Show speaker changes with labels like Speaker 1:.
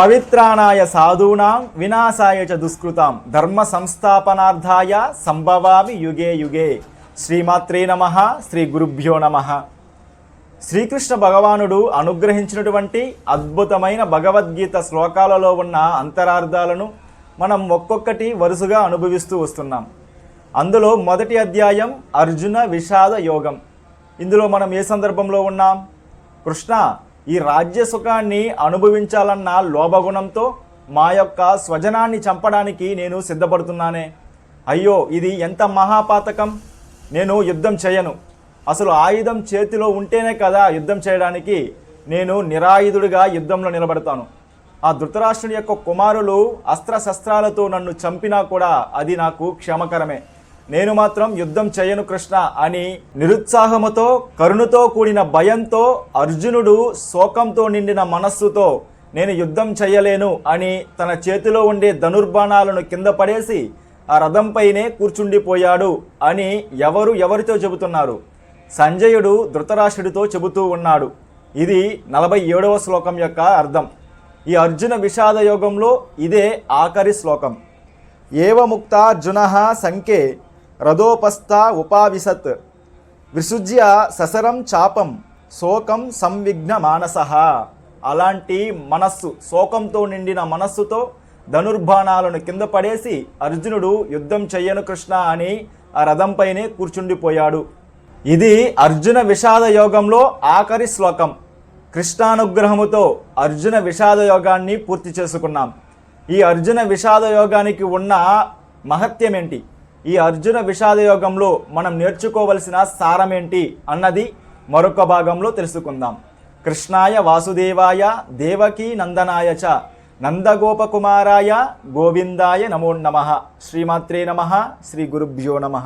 Speaker 1: పవిత్రాణాయ సాధూనాం వినాశాయ చ దుష్కృతాం. ధర్మ సంస్థాపనార్థాయ సంభవామి యుగే యుగే. శ్రీమాత్రే నమ శ్రీ గురుభ్యో నమ. శ్రీకృష్ణ భగవానుడు అనుగ్రహించినటువంటి అద్భుతమైన భగవద్గీత శ్లోకాలలో ఉన్న అంతరార్థాలను మనం ఒక్కొక్కటి వరుసగా అనుభవిస్తూ వస్తున్నాం. అందులో మొదటి అధ్యాయం అర్జున విషాద యోగం. ఇందులో మనం ఏ సందర్భంలో ఉన్నాం? కృష్ణ ఈ రాజ్య సుఖాన్ని అనుభవించాలన్న లోభగుణంతో మా యొక్క స్వజనాన్ని చంపడానికి నేను సిద్ధపడుతున్నానే. అయ్యో ఇది ఎంత మహాపాతకం! నేను యుద్ధం చేయను. అసలు ఆయుధం చేతిలో ఉంటేనే కదా యుద్ధం చేయడానికి నేను నిరాయుధుడిగా యుద్ధంలో నిలబడతాను. ఆ ధృతరాష్ట్రుని యొక్క కుమారులు అస్త్రశస్త్రాలతో నన్ను చంపినా కూడా అది నాకు క్షమకరమే. నేను మాత్రం యుద్ధం చేయను కృష్ణ అని నిరుత్సాహముతో కరుణతో కూడిన భయంతో అర్జునుడు శోకంతో నిండిన మనస్సుతో నేను యుద్ధం చేయలేను అని తన చేతిలో ఉండే ధనుర్బాణాలను కింద పడేసి ఆ రథంపైనే కూర్చుండిపోయాడు అని ఎవరు ఎవరితో చెబుతున్నారు? సంజయుడు ధృతరాష్ట్రుడితో చెబుతూ ఉన్నాడు. ఇది నలభై ఏడవ శ్లోకం యొక్క అర్థం. ఈ అర్జున విషాద యోగంలో ఇదే ఆఖరి శ్లోకం. ఏవముక్తార్జున సంఖ్యే రథోపస్థ ఉపావిశత్. విసృజ్య ససరం చాపం శోకం సంవిఘ్న మానస. అలాంటి మనస్సు శోకంతో నిండిన మనస్సుతో ధనుర్బాణాలను కింద పడేసి అర్జునుడు యుద్ధం చెయ్యను కృష్ణ అని ఆ రథంపైనే కూర్చుండిపోయాడు. ఇది అర్జున విషాద యోగంలో ఆఖరి శ్లోకం. కృష్ణానుగ్రహముతో అర్జున విషాద యోగాన్ని పూర్తి చేసుకున్నాం. ఈ అర్జున విషాద యోగానికి ఉన్న మహత్యం ఏంటి ఈ అర్జున విషాద యోగంలో మనం నేర్చుకోవలసిన సారం ఏంటి అన్నది మరొక భాగంలో తెలుసుకుందాం. కృష్ణాయ వాసుదేవాయ దేవకీ నందనాయ చ నందగోపకుమారాయ గోవిందాయ నమో నమ. శ్రీమాత్రే నమ శ్రీ గురుభ్యో నమ.